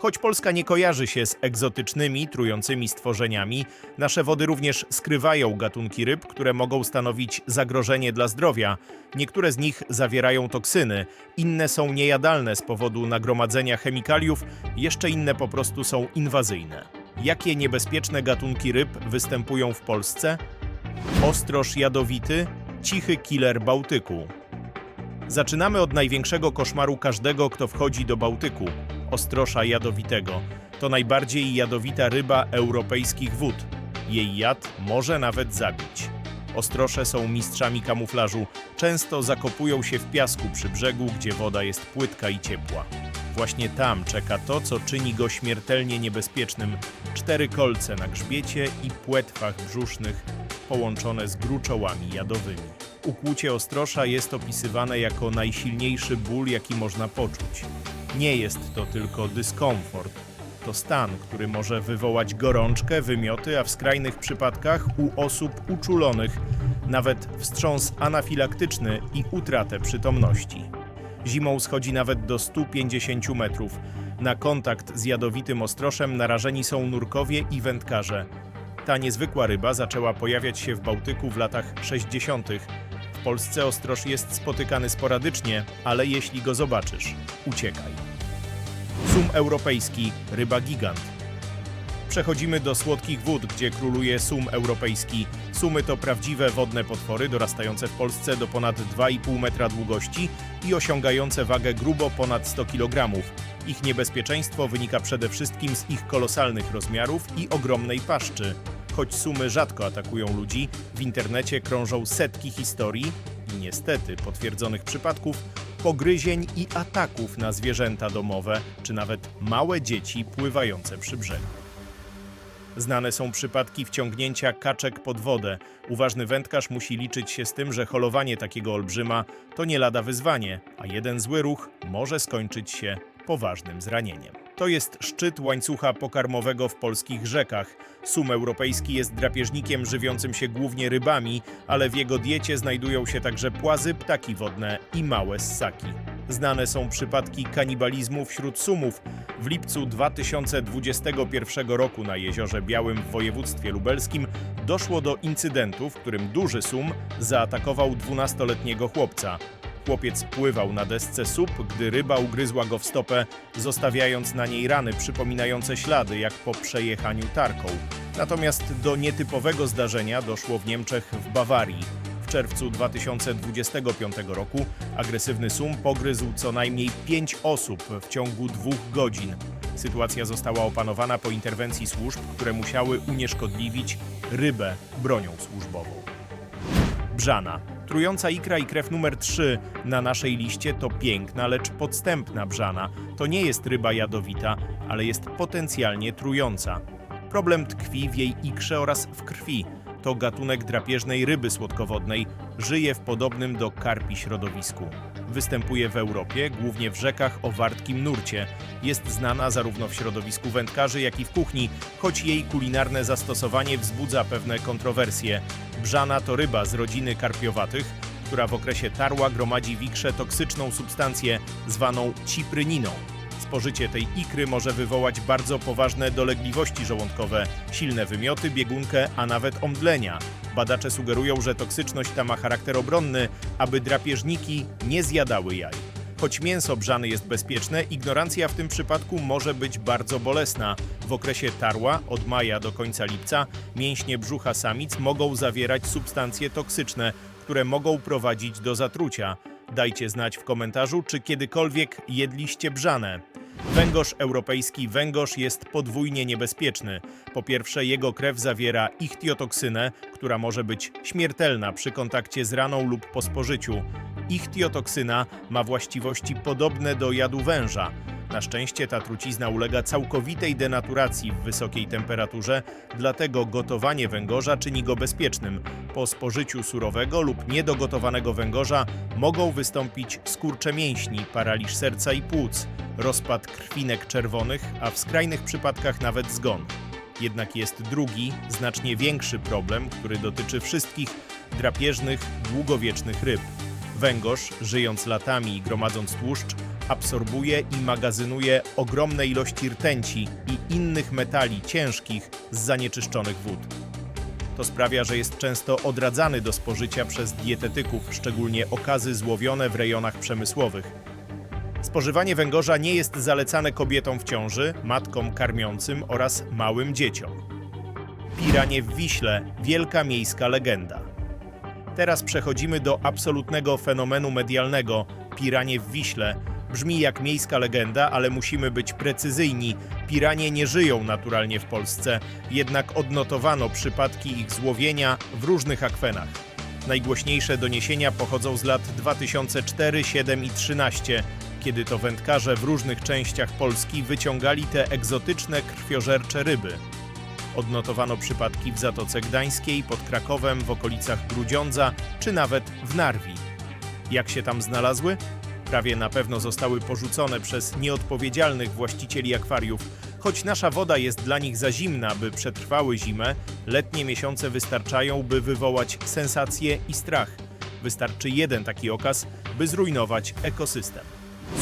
Choć Polska nie kojarzy się z egzotycznymi, trującymi stworzeniami, nasze wody również skrywają gatunki ryb, które mogą stanowić zagrożenie dla zdrowia. Niektóre z nich zawierają toksyny, inne są niejadalne z powodu nagromadzenia chemikaliów, jeszcze inne po prostu są inwazyjne. Jakie niebezpieczne gatunki ryb występują w Polsce? Ostroż jadowity, cichy killer Bałtyku. Zaczynamy od największego koszmaru każdego, kto wchodzi do Bałtyku ostrosza jadowitego. To najbardziej jadowita ryba europejskich wód. Jej jad może nawet zabić. Ostrosze są mistrzami kamuflażu. Często zakopują się w piasku przy brzegu, gdzie woda jest płytka i ciepła. Właśnie tam czeka to, co czyni go śmiertelnie niebezpiecznym. Cztery kolce na grzbiecie i płetwach brzusznych połączone z gruczołami jadowymi. Ukłucie ostrosza jest opisywane jako najsilniejszy ból, jaki można poczuć. Nie jest to tylko dyskomfort. To stan, który może wywołać gorączkę, wymioty, a w skrajnych przypadkach u osób uczulonych nawet wstrząs anafilaktyczny i utratę przytomności. Zimą schodzi nawet do 150 metrów. Na kontakt z jadowitym ostroszem narażeni są nurkowie i wędkarze. Ta niezwykła ryba zaczęła pojawiać się w Bałtyku w latach 60. W Polsce ostroż jest spotykany sporadycznie, ale jeśli go zobaczysz, uciekaj. Sum europejski, ryba gigant. Przechodzimy do słodkich wód, gdzie króluje sum europejski. Sumy to prawdziwe wodne potwory dorastające w Polsce do ponad 2,5 metra długości i osiągające wagę grubo ponad 100 kg. Ich niebezpieczeństwo wynika przede wszystkim z ich kolosalnych rozmiarów i ogromnej paszczy. Choć sumy rzadko atakują ludzi, w internecie krążą setki historii i niestety potwierdzonych przypadków pogryzień i ataków na zwierzęta domowe, czy nawet małe dzieci pływające przy brzegu. Znane są przypadki wciągnięcia kaczek pod wodę. Uważny wędkarz musi liczyć się z tym, że holowanie takiego olbrzyma to nie lada wyzwanie, a jeden zły ruch może skończyć się poważnym zranieniem. To jest szczyt łańcucha pokarmowego w polskich rzekach. Sum europejski jest drapieżnikiem żywiącym się głównie rybami, ale w jego diecie znajdują się także płazy, ptaki wodne i małe ssaki. Znane są przypadki kanibalizmu wśród sumów. W lipcu 2021 roku na Jeziorze Białym w województwie lubelskim doszło do incydentu, w którym duży sum zaatakował 12-letniego chłopca. Chłopiec pływał na desce sup, gdy ryba ugryzła go w stopę, zostawiając na niej rany przypominające ślady, jak po przejechaniu tarką. Natomiast do nietypowego zdarzenia doszło w Niemczech w Bawarii. W czerwcu 2025 roku agresywny sum pogryzł co najmniej pięć osób w ciągu dwóch godzin. Sytuacja została opanowana po interwencji służb, które musiały unieszkodliwić rybę bronią służbową. Brzana. Trująca ikra i krew numer 3 na naszej liście to piękna, lecz podstępna brzana. To nie jest ryba jadowita, ale jest potencjalnie trująca. Problem tkwi w jej ikrze oraz w krwi. To gatunek drapieżnej ryby słodkowodnej, żyje w podobnym do karpi środowisku. Występuje w Europie, głównie w rzekach o wartkim nurcie. Jest znana zarówno w środowisku wędkarzy, jak i w kuchni, choć jej kulinarne zastosowanie wzbudza pewne kontrowersje. Brzana to ryba z rodziny karpiowatych, która w okresie tarła gromadzi w ikrze toksyczną substancję zwaną cipryniną. Spożycie tej ikry może wywołać bardzo poważne dolegliwości żołądkowe, silne wymioty, biegunkę, a nawet omdlenia. Badacze sugerują, że toksyczność ta ma charakter obronny, aby drapieżniki nie zjadały jaj. Choć mięso brzany jest bezpieczne, ignorancja w tym przypadku może być bardzo bolesna. W okresie tarła, od maja do końca lipca, mięśnie brzucha samic mogą zawierać substancje toksyczne, które mogą prowadzić do zatrucia. Dajcie znać w komentarzu, czy kiedykolwiek jedliście brzane. Węgorz europejski węgorz jest podwójnie niebezpieczny. Po pierwsze, jego krew zawiera ichtiotoksynę, która może być śmiertelna przy kontakcie z raną lub po spożyciu. Ichtiotoksyna ma właściwości podobne do jadu węża. Na szczęście ta trucizna ulega całkowitej denaturacji w wysokiej temperaturze, dlatego gotowanie węgorza czyni go bezpiecznym. Po spożyciu surowego lub niedogotowanego węgorza mogą wystąpić skurcze mięśni, paraliż serca i płuc, rozpad krwinek czerwonych, a w skrajnych przypadkach nawet zgon. Jednak jest drugi, znacznie większy problem, który dotyczy wszystkich drapieżnych, długowiecznych ryb. Węgorz, żyjąc latami i gromadząc tłuszcz, absorbuje i magazynuje ogromne ilości rtęci i innych metali ciężkich z zanieczyszczonych wód. To sprawia, że jest często odradzany do spożycia przez dietetyków, szczególnie okazy złowione w rejonach przemysłowych. Spożywanie węgorza nie jest zalecane kobietom w ciąży, matkom karmiącym oraz małym dzieciom. Piranie w Wiśle wielka miejska legenda. Teraz przechodzimy do absolutnego fenomenu medialnego piranie w Wiśle. Brzmi jak miejska legenda, ale musimy być precyzyjni. Piranie nie żyją naturalnie w Polsce, jednak odnotowano przypadki ich złowienia w różnych akwenach. Najgłośniejsze doniesienia pochodzą z lat 2004, 7 i 13, kiedy to wędkarze w różnych częściach Polski wyciągali te egzotyczne krwiożercze ryby. Odnotowano przypadki w Zatoce Gdańskiej, pod Krakowem, w okolicach Grudziądza czy nawet w Narwi. Jak się tam znalazły? Prawie na pewno zostały porzucone przez nieodpowiedzialnych właścicieli akwariów. Choć nasza woda jest dla nich za zimna, by przetrwały zimę, letnie miesiące wystarczają, by wywołać sensację i strach. Wystarczy jeden taki okaz, by zrujnować ekosystem.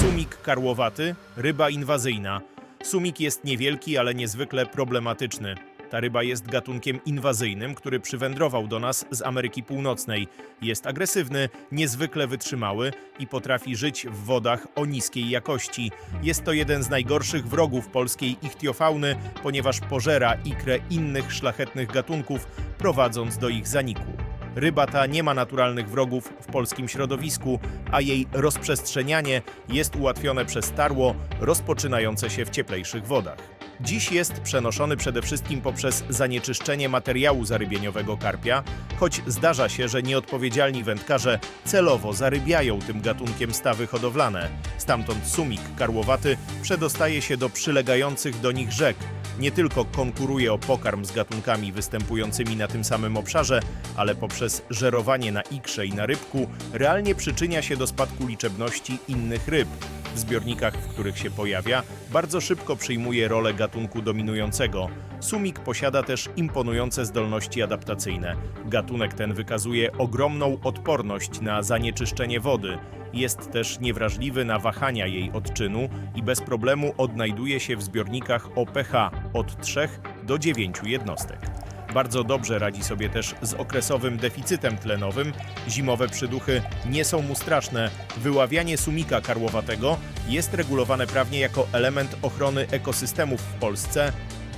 Sumik karłowaty, ryba inwazyjna. Sumik jest niewielki, ale niezwykle problematyczny. Ta ryba jest gatunkiem inwazyjnym, który przywędrował do nas z Ameryki Północnej. Jest agresywny, niezwykle wytrzymały i potrafi żyć w wodach o niskiej jakości. Jest to jeden z najgorszych wrogów polskiej ichtiofauny, ponieważ pożera ikrę innych szlachetnych gatunków, prowadząc do ich zaniku. Ryba ta nie ma naturalnych wrogów w polskim środowisku, a jej rozprzestrzenianie jest ułatwione przez tarło rozpoczynające się w cieplejszych wodach. Dziś jest przenoszony przede wszystkim poprzez zanieczyszczenie materiału zarybieniowego karpia, choć zdarza się, że nieodpowiedzialni wędkarze celowo zarybiają tym gatunkiem stawy hodowlane. Stamtąd sumik karłowaty przedostaje się do przylegających do nich rzek, nie tylko konkuruje o pokarm z gatunkami występującymi na tym samym obszarze, ale poprzez żerowanie na ikrze i na rybku realnie przyczynia się do spadku liczebności innych ryb. W zbiornikach, w których się pojawia, bardzo szybko przyjmuje rolę gatunku dominującego. Sumik posiada też imponujące zdolności adaptacyjne. Gatunek ten wykazuje ogromną odporność na zanieczyszczenie wody. Jest też niewrażliwy na wahania jej odczynu i bez problemu odnajduje się w zbiornikach o pH od 3 do 9 jednostek. Bardzo dobrze radzi sobie też z okresowym deficytem tlenowym. Zimowe przyduchy nie są mu straszne. Wyławianie sumika karłowatego jest regulowane prawnie jako element ochrony ekosystemów w Polsce.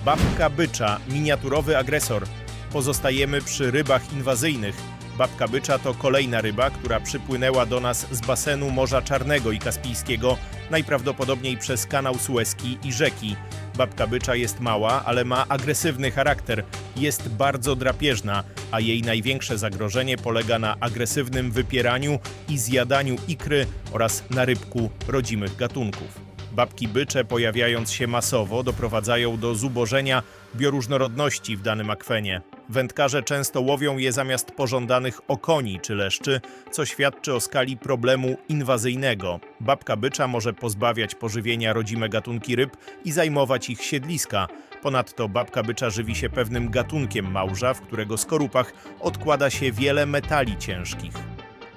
Babka bycza, miniaturowy agresor. Pozostajemy przy rybach inwazyjnych. Babka bycza to kolejna ryba, która przypłynęła do nas z basenu Morza Czarnego i Kaspijskiego, najprawdopodobniej przez kanał Suezki i rzeki. Babka bycza jest mała, ale ma agresywny charakter. Jest bardzo drapieżna, a jej największe zagrożenie polega na agresywnym wypieraniu i zjadaniu ikry oraz na rybku rodzimych gatunków. Babki bycze, pojawiając się masowo, doprowadzają do zubożenia bioróżnorodności w danym akwenie. Wędkarze często łowią je zamiast pożądanych okoni czy leszczy, co świadczy o skali problemu inwazyjnego. Babka bycza może pozbawiać pożywienia rodzime gatunki ryb i zajmować ich siedliska. Ponadto babka bycza żywi się pewnym gatunkiem małża, w którego skorupach odkłada się wiele metali ciężkich.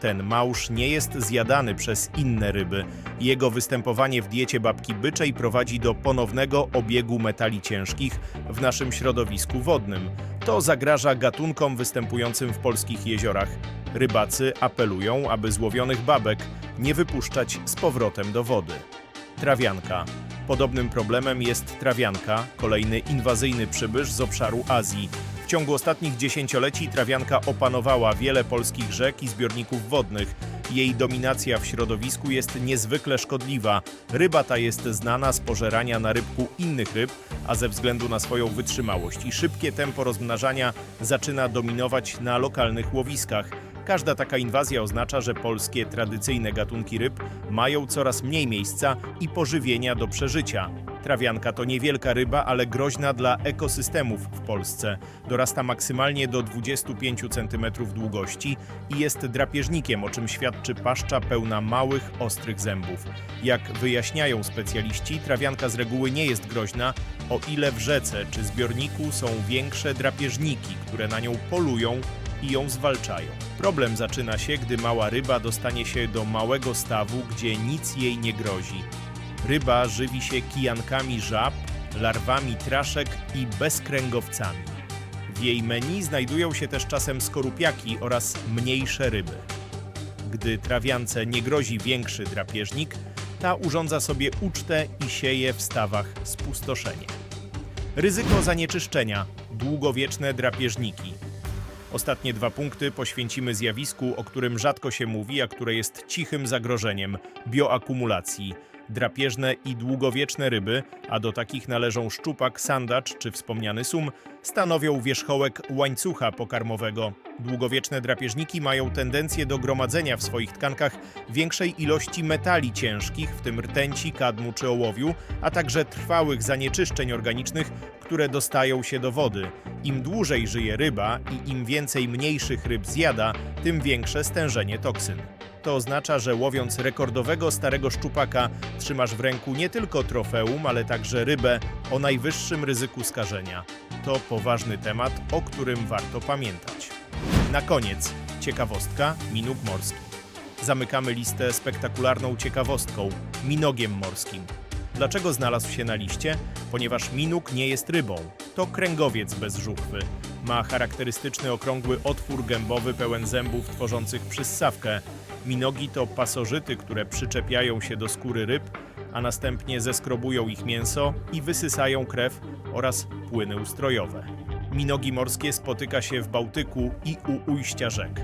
Ten małż nie jest zjadany przez inne ryby. Jego występowanie w diecie babki byczej prowadzi do ponownego obiegu metali ciężkich w naszym środowisku wodnym. To zagraża gatunkom występującym w polskich jeziorach. Rybacy apelują, aby złowionych babek nie wypuszczać z powrotem do wody. Trawianka. Podobnym problemem jest trawianka, kolejny inwazyjny przybysz z obszaru Azji. Ciągu ostatnich dziesięcioleci trawianka opanowała wiele polskich rzek i zbiorników wodnych. Jej dominacja w środowisku jest niezwykle szkodliwa. Ryba ta jest znana z pożerania na rybku innych ryb, a ze względu na swoją wytrzymałość i szybkie tempo rozmnażania zaczyna dominować na lokalnych łowiskach. Każda taka inwazja oznacza, że polskie tradycyjne gatunki ryb mają coraz mniej miejsca i pożywienia do przeżycia. Trawianka to niewielka ryba, ale groźna dla ekosystemów w Polsce. Dorasta maksymalnie do 25 cm długości i jest drapieżnikiem, o czym świadczy paszcza pełna małych, ostrych zębów. Jak wyjaśniają specjaliści, trawianka z reguły nie jest groźna, o ile w rzece czy zbiorniku są większe drapieżniki, które na nią polują i ją zwalczają. Problem zaczyna się, gdy mała ryba dostanie się do małego stawu, gdzie nic jej nie grozi. Ryba żywi się kijankami żab, larwami traszek i bezkręgowcami. W jej menu znajdują się też czasem skorupiaki oraz mniejsze ryby. Gdy trawiance nie grozi większy drapieżnik, ta urządza sobie ucztę i sieje w stawach spustoszenie. Ryzyko zanieczyszczenia, długowieczne drapieżniki. Ostatnie dwa punkty poświęcimy zjawisku, o którym rzadko się mówi, a które jest cichym zagrożeniem bioakumulacji. Drapieżne i długowieczne ryby, a do takich należą szczupak, sandacz czy wspomniany sum, stanowią wierzchołek łańcucha pokarmowego. Długowieczne drapieżniki mają tendencję do gromadzenia w swoich tkankach większej ilości metali ciężkich, w tym rtęci, kadmu czy ołowiu, a także trwałych zanieczyszczeń organicznych, które dostają się do wody. Im dłużej żyje ryba i im więcej mniejszych ryb zjada, tym większe stężenie toksyn. To oznacza, że łowiąc rekordowego starego szczupaka, trzymasz w ręku nie tylko trofeum, ale także rybę o najwyższym ryzyku skażenia. To poważny temat, o którym warto pamiętać. Na koniec ciekawostka minuk morski. Zamykamy listę spektakularną ciekawostką minogiem morskim. Dlaczego znalazł się na liście? Ponieważ minuk nie jest rybą. To kręgowiec bez żuchwy. Ma charakterystyczny okrągły otwór gębowy pełen zębów tworzących przyssawkę. Minogi to pasożyty, które przyczepiają się do skóry ryb, a następnie zeskrobują ich mięso i wysysają krew oraz płyny ustrojowe. Minogi morskie spotyka się w Bałtyku i u ujścia rzek.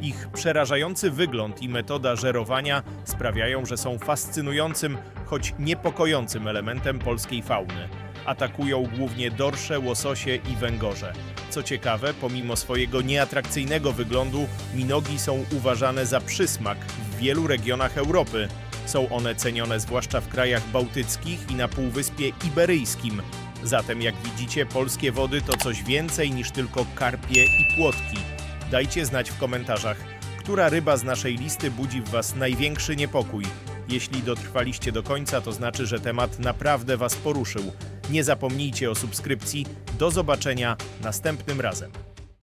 Ich przerażający wygląd i metoda żerowania sprawiają, że są fascynującym, choć niepokojącym elementem polskiej fauny. Atakują głównie dorsze, łososie i węgorze. Co ciekawe, pomimo swojego nieatrakcyjnego wyglądu, minogi są uważane za przysmak w wielu regionach Europy. Są one cenione zwłaszcza w krajach bałtyckich i na Półwyspie Iberyjskim. Zatem, jak widzicie, polskie wody to coś więcej niż tylko karpie i płotki. Dajcie znać w komentarzach, która ryba z naszej listy budzi w Was największy niepokój. Jeśli dotrwaliście do końca, to znaczy, że temat naprawdę Was poruszył. Nie zapomnijcie o subskrypcji. Do zobaczenia następnym razem.